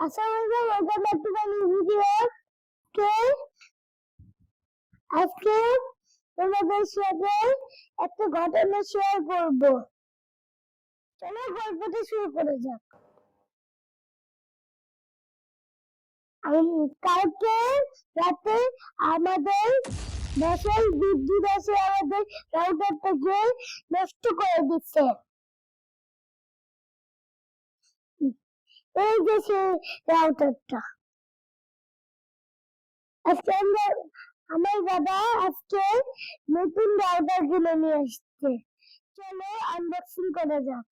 আসসালামু আলাইকুম welcome back to my video কে আজকে তোমাদের সাথে একটা ঘটনা শেয়ার করব। চলো শুরু করে যাক। কালকে রাতে আমাদের বাসায় বিদ্যুৎ আসে আমাদের রাউটারটাকে নষ্ট করে দিচ্ছে। এই যে সেই রাউটারটা আজকে আমরা, আমার বাবা আজকে নতুন রাউটার কিনে নিয়ে আসছে। চলো আনবক্সিং করা যাক।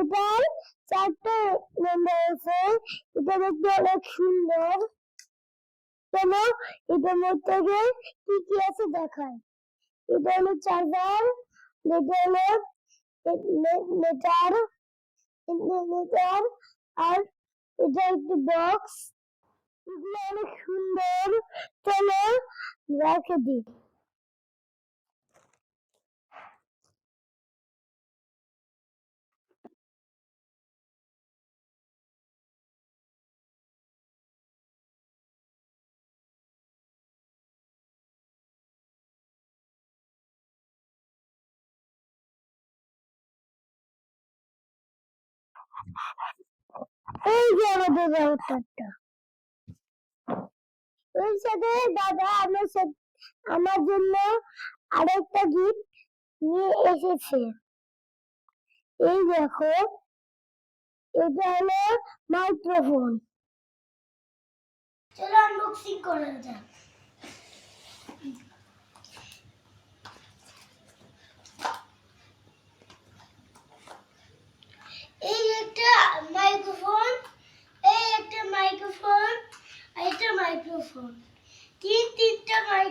এটার চারটে নম্বর আছে। এটা দেখতে অনেক সুন্দর। চলো, এটার মধ্যে কি কি আছে দেখায় এটা হলো চার্জার, এটা হলো মিটার মিটার আর এটা একটি বক্স। এগুলো অনেক সুন্দর। চলো, রেখে দিই। এই যে আমাদের রাউটারটা এর সাথে দাদা, আমার আমার জন্য আরেকটা গিফট নিয়ে এসেছে। এই দেখো, এটা হলো মাইক্রোফোন চলো আনবক্সিং করা যাক এই একটা মাইক্রোফোন এই একটা মাইক্রোফোন আর এটা মাইক্রোফোন তিন তিনটা মাইক্রোফোন